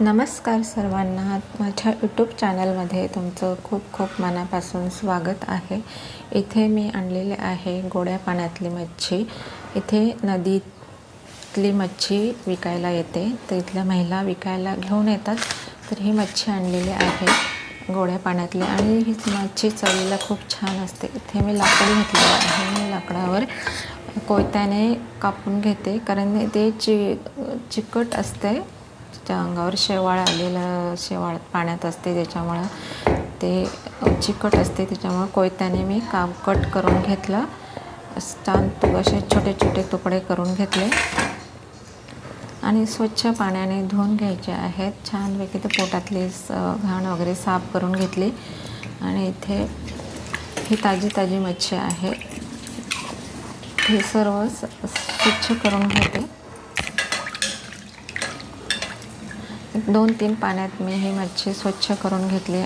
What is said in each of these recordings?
नमस्कार सर्वांना. माझ्या यूट्यूब चॅनलमध्ये तुमचं खूप खूप मनापासून स्वागत आहे. इथे मी आणलेले आहे गोड्या पाण्यातली मच्छी. इथे नदीतली मच्छी विकायला येते. तर इथल्या महिला विकायला घेऊन येतात. तर ही मच्छी आणलेली आहे गोड्या पाण्यातली आणि ही मच्छी चवीला खूप छान असते. इथे मी लाकड घेतलेलं आहे. मी लाकडावर कोयत्याने कापून घेते. कारण ते चि चिकट असते. त्या अंगावर शेवाळ आलेलं शेवाळ पाण्यात असते त्याच्यामुळं ते चिकट असते. त्याच्यामुळं कोयत्याने मी काम कट करून घेतलं. छान तू असे छोटे छोटे तुकडे करून घेतले. आणि स्वच्छ पाण्याने धुवून घ्यायचे आहेत. छानपैकी ते पोटातली स घाण वगैरे साफ करून घेतली. आणि इथे ही ताजी ताजी मच्छी आहे. हे सर्व स्वच्छ करून घेते. दोन तीन पाण्यात मी ही मच्छी स्वच्छ करून घेतली.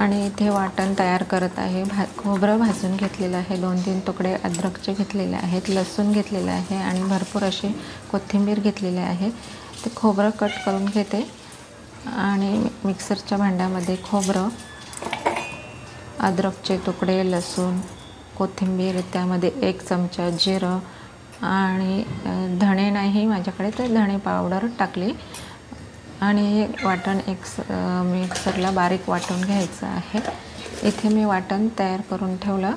आणि इथे वाटण तयार करत आहे. भा खोबरं भाजून घेतलेलं आहे. दोन तीन तुकडे अद्रकचे घेतलेले आहेत. लसूण घेतलेलं आहे आणि भरपूर अशी कोथिंबीर घेतलेली आहे. ते खोबरं कट करून घेते. आणि मिक्सरच्या भांड्यामध्ये खोबरं अद्रकचे तुकडे लसूण कोथिंबीर त्यामध्ये एक चमचा जिरं आणि धणे नाही माझ्याकडे तर धणे पावडर टाकली. आणि वाटण एक स मिक्सरला बारीक वाटून घ्यायचं आहे. इथे मी वाटण तयार करून ठेवलं.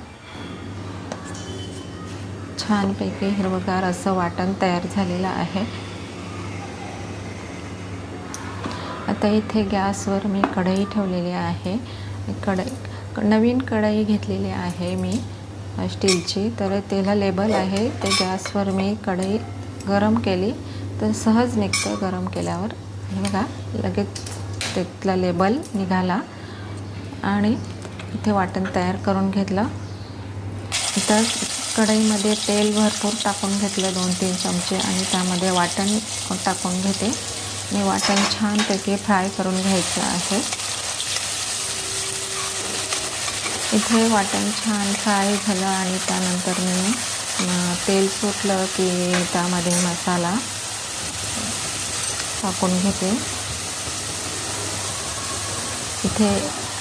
छानपैकी हिरवगार असं वाटण तयार झालेलं आहे. आता इथे गॅसवर मी कढई ठेवलेली आहे. कढई नवीन कढई घेतलेली आहे मी. स्टीलची. तर त्याला लेबल आहे. ते गॅसवर मी कढई गरम केली. तर सहज निघतं गरम केल्यावर. हे बघा लगेच त्यातला लेबल निघाला. आणि इथे वाटण तयार करून घेतलं. इथं कढईमध्ये तेल भरपूर टाकून घेतलं दोन तीन चमचे. आणि त्यामध्ये वाटण टाकून घेते. मी वाटण छानपैकी फ्राय करून घ्यायचं आहे. इथे वाटण छान फ्राय झालं आणि त्यानंतर मी तेल सुटलं की त्यामध्ये मसाला टाकून घेते. इथे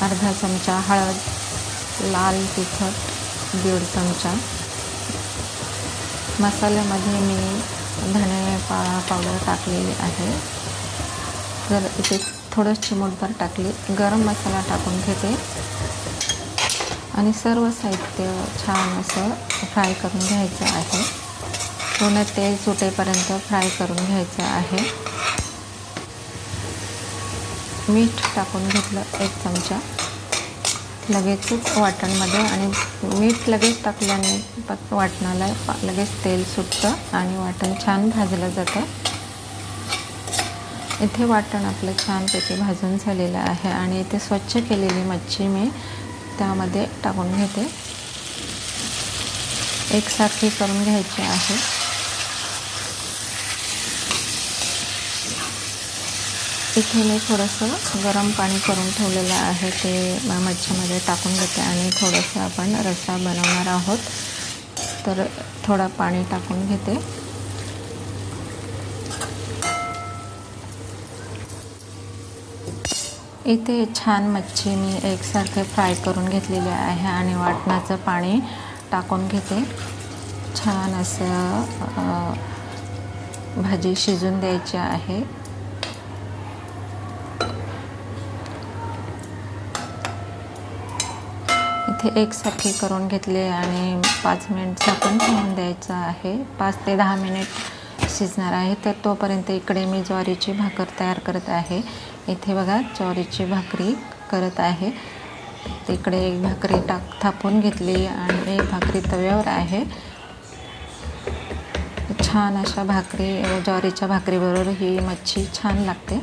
अर्धा चमचा हळद लाल तिखट दीड चमचा. मसाल्यामध्ये मी धणे पा पावडर टाकलेली आहे. जर इथे थोडं चिमूटभर टाकली गरम मसाला टाकून घेते. आणि सर्व साहित्य छान असं फ्राय करून घ्यायचं आहे. पूर्ण तेल सुटेपर्यंत फ्राय करून घ्यायचं आहे. मीठ टाकून घेतलं एक चमचा. लगेचच वाटणमध्ये आणि मीठ लगेच टाकल्याने वाटणाला लगेच तेल सुटतं आणि वाटण छान भाजलं जातं. इथे वाटण आपलं छानपैकी भाजून झालेलं आहे आणि इथे स्वच्छ केलेली मच्छी मी त्यामध्ये टाकून घेते. एकसारखी करून घ्यायची आहे. इथे मी थोडंसं गरम पाणी करून ठेवलेलं आहे. ते मच्छीमध्ये टाकून घेते आणि थोडंसं आपण रस्सा बनवणार आहोत. तर थोडं पाणी टाकून घेते. इथे छान मच्छी मी एकसारखे फ्राय करून घेतलेली आहे आणि वाटणाचं पाणी टाकून घेते. छान असं भाजी शिजून द्यायची आहे. इथे एकसारखी करून घेतले आणि पाच मिनिट झाकून ठेवून द्यायचं आहे. पाच ते दहा मिनिट शिजणार आहे तर तोपर्यंत इकडे मी ज्वारीची भाकर तयार करत आहे. इथे बघा ज्वारीची भाकरी करत आहे. तिकडे एक भाकरी टाक थापून घेतली आणि एक भाकरी तव्यावर आहे. छान अशा भाकरी ज्वारीच्या भाकरीबरोबर ही मच्छी छान लागते.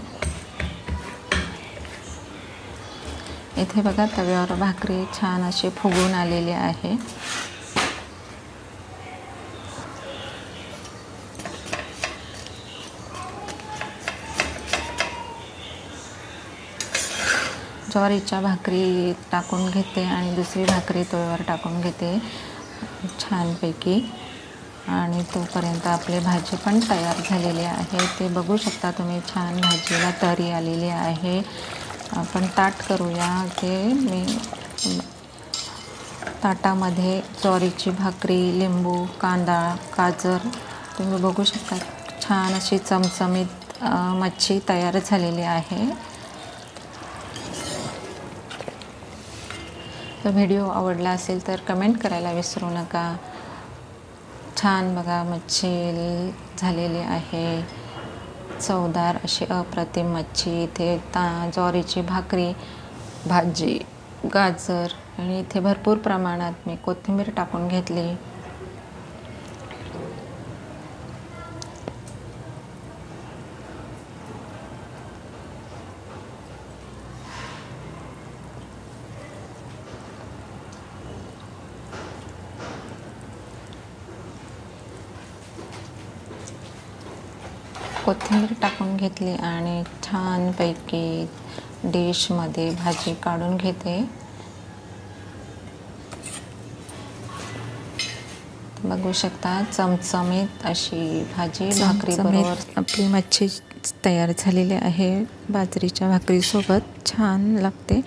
इथे बघा तव्यावर भाकरी छान अशी फुगून आलेली आहे. ज्वारीच्या भाकरी टाकून घेते आणि दुसरी भाकरी तव्यावर टाकून घेते छानपैकी. आणि तोपर्यंत आपली भाजी पण तयार झालेली आहे. ते बघू शकता तुम्ही छान भाजीला तरी आलेली आहे. आपण ताट करूया. ते मी ताटामध्ये ज्वारीची भाकरी लिंबू कांदा गाजर तुम्ही बघू शकता. छान अशी चमचमीत मच्छी तयार झालेली आहे. तो व्हिडिओ आवडला असेल तर कमेंट करायला विसरू नका. छान बघा मच्छी झालेली आहे. चवदार अशी अप्रतिम मच्छी. इथे ता ज्वारीची भाकरी भाजी गाजर आणि इथे भरपूर प्रमाणात मी कोथिंबीर टाकून घेतली. कोथिंबीर टाकून घेतली आणि छानपैकी डिशमध्ये भाजी काढून घेते. बघू शकता चमचमीत अशी भाजी भाकरी बरोबर. आपली मच्छी तयार झालेली आहे बाजरीच्या भाकरीसोबत. छान लागते.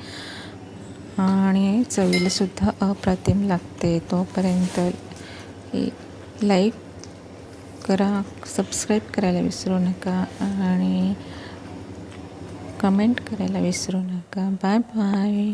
आणि चवीलासुद्धा अप्रतिम लागते तोपर्यंत. लाईक करा सबस्क्राईब करायला विसरू नका आणि कमेंट करायला विसरू नका. Bye bye